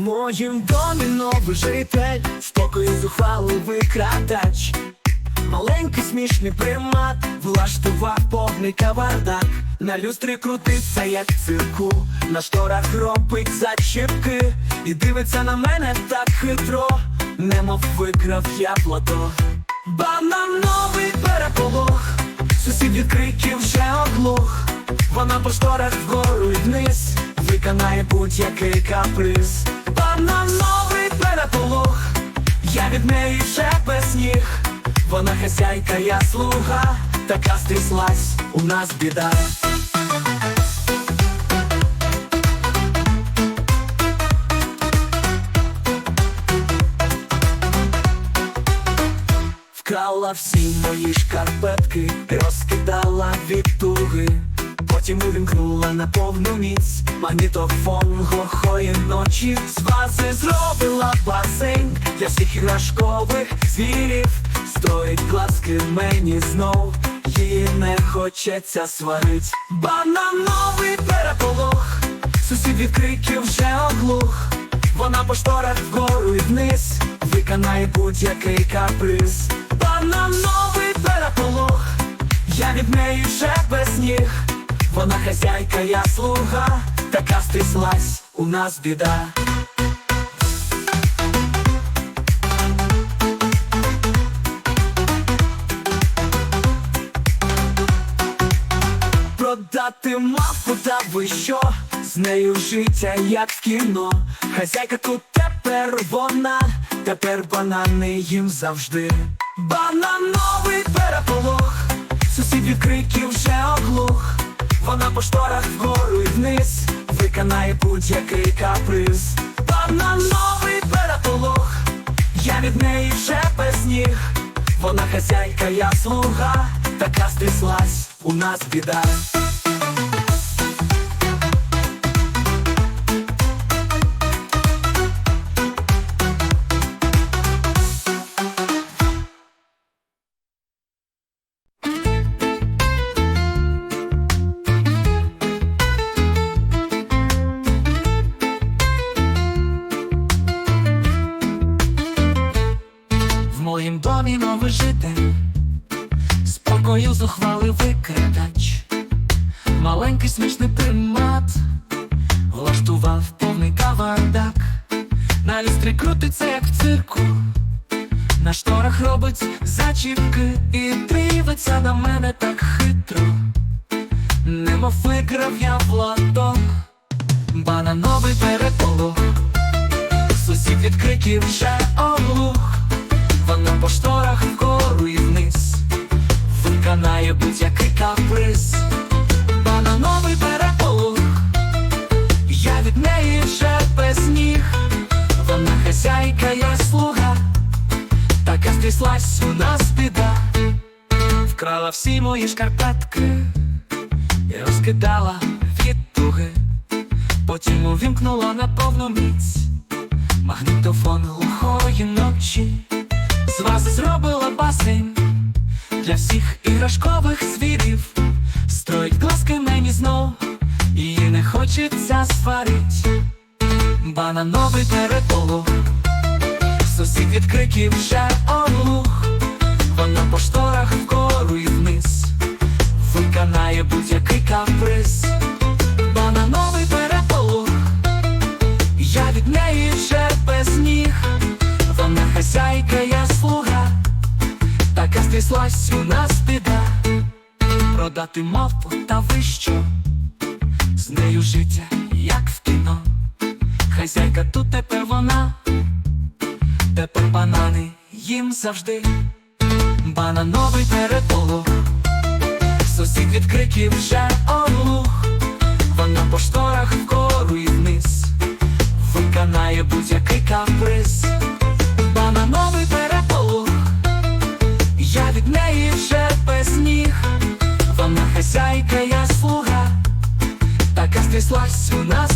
моїм домі новий житель, спокою зухвалий викрадач. Маленький смішний примат влаштував повний кавардак. На люстрі крутиться, як цирку, на шторах робить зачіпки і дивиться на мене так хитро, немов викрав я плато. Банановий переполох, сусід від криків вже оглух. Вона по шторах вгору і вниз виконає будь-який каприз. Банановий переполох, я від неї вже без ніг. Вона хазяйка, я слуга, така стріслась, у нас біда. Вкрала всі мої шкарпетки, розкидала від туги, потім увімкнула на повну міць, магнітофон глухої ночі, з вази зробила басейн для всіх іграшкових звірів, стоїть глазки мені знов, її не хочеться сварить. Банановий переполох, сусід від криків вже оглух. Вона по шторах вгору і вниз виконає будь-який каприз. Банановий переполох, я від неї вже без ніг. Вона хазяйка, я слуга, така стріслась, у нас біда. Продати мавку, та ви що? З нею життя, як в кіно. Хазяйка тут тепер вона, тепер банани їм завжди. Банановий переполох, сусід від криків вже оглух. Вона по шторах вгору і вниз виконає будь-який каприз. Банановий переполох, я від неї вже без ніг. Вона хазяйка, я слуга, така стріслась, у нас біда. Житель, спокою зухвалий викрадач, маленький смішний примат, влаштував повний кавардак, на люстрі крутиться, як в цирку, на шторах робить зачіпки і дивиться на мене так хитро, немов виграв я в лото, банановий переполох, сусід від криків вже оглух. Стріслась у нас біда Вкрала всі мої шкарпетки І розкидала від туги Потім увімкнула на повну міць Магнітофон глухої ночі з вас зробила басейн для всіх іграшкових звірів. Строїть глазки мені знов, її не хочеться сварить. Банановий переполох, сусід від криків вже оглух. Вона по шторах вгору і вниз виконає будь-який каприз. Банановий переполох, я від неї вже без ніг. Вона хазяйка, я слуга, така стріслась у нас біда. Продати мавпу та ви що? З нею життя, як в кіно. Хазяйка тут тепер їм завжди. Банановий переполох, сусід від криків вже оглух. Вона по шторах вгору і вниз виконає будь-який каприз. Банановий переполох, я від неї вже без ніг. Вона хазяйка, я слуга, така стріслась у нас